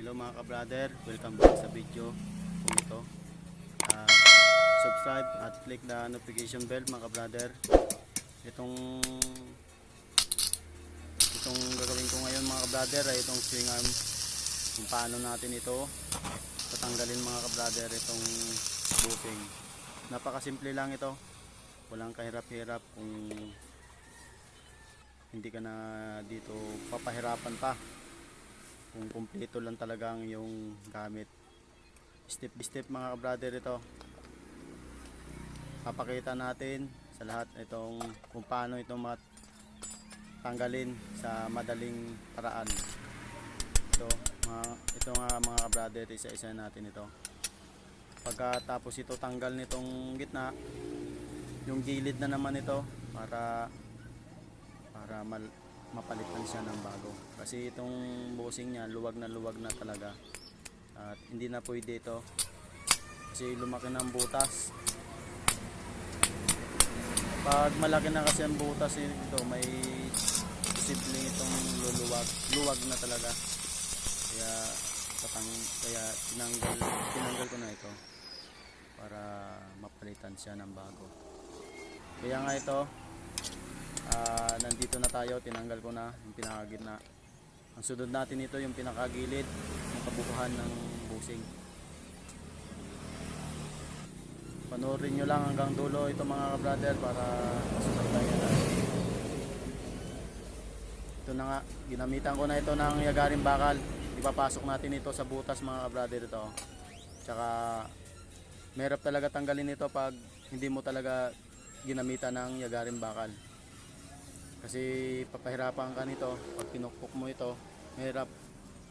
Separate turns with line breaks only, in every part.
Hello mga ka-brother, welcome back sa video kung ito. Ah, subscribe at click the notification bell mga ka-brother. Itong itong gagawin ko ngayon mga ka-brother ay itong swing arm kung paano natin ito tatanggalin mga ka-brother itong bushing. Napakasimple lang ito. Walang kahirap-hirap kung hindi ka na dito papahirapan pa kung kumpleto lang talagang yung gamit. Step by step mga brother ito. Papakita natin sa lahat itong kung paano ito matanggalin sa madaling paraan. Ito mga, ito nga mga brother isa isa natin ito. Pagkatapos ito tanggal nitong gitna yung gilid na naman ito para para mal, mapalitan siya ng bago. Kasi itong busing niya luwag na luwag na talaga. At hindi na pwede ito. Kasi lumaki ng butas. Pag malaki na kasi ang butas ito may posibleng itong luluwag. Luwag na talaga. Kaya patang, kaya tinanggal tinanggal ko na ito para mapalitan siya ng bago. Kaya nga ito Ah, nandito na tayo, tinanggal ko na yung pinakagitna. Ang sunod natin ito yung pinakagilid, yung kabukuhan ng busing. Panoorin nyo lang hanggang dulo ito mga brother para masunod tayo na. Ito na nga, ginamitan ko na ito ng yagaring bakal. Ipapasok natin ito sa butas mga brother ito. Tsaka, merap talaga tanggalin ito pag hindi mo talaga ginamitan ng yagaring bakal. Kasi papahirapan ka nito pag pinukpok mo ito, mahirap.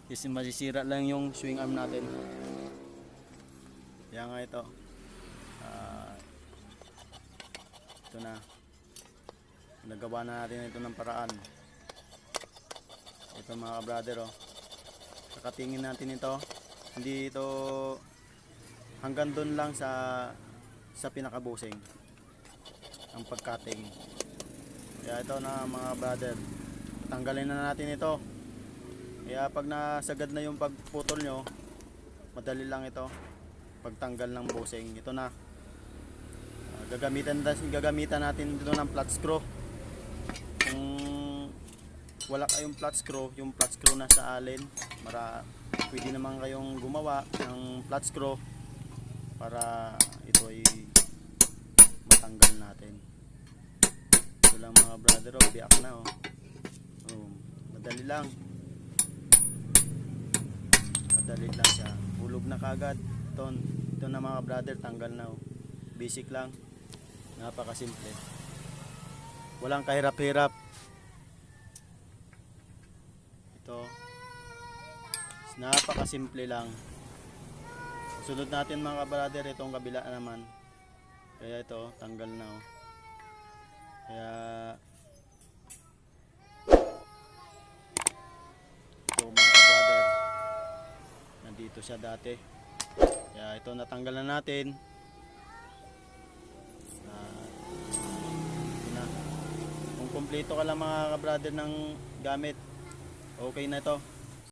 Kasi masisira lang yung swing arm natin. Kaya nga ito. Ah, ito na. Nagawa na natin ito ng paraan. Ito mga brother oh. Kakatingin natin ito. Hindi ito hanggang doon lang sa sa pinakabusing ang pagkating. Kaya ito na mga brother, tanggalin na natin ito. Kaya pag nasagad na yung pagputol nyo, madali lang ito. Pagtanggal ng busing, ito na. Ah, gagamitan, gagamitan natin dito ng flat screw. Kung wala kayong flat screw, yung flat screw na sa alin, para pwede naman kayong gumawa ng flat screw para ito ay matanggal natin lang mga brother oh, biyak na oh. oh madali lang. Madali lang siya. Hulog na kagad ito, ito na mga brother tanggal na oh. basic lang. Napakasimple. Walang kahirap-hirap. Ito. Napakasimple lang. Sunod natin mga brother itong kabila naman. Kaya ito tanggal na oh. Nandito siya dati. Kaya ito natanggal na natin. Ah, na. Kung kumpleto ka lang mga brother ng gamit, okay na ito.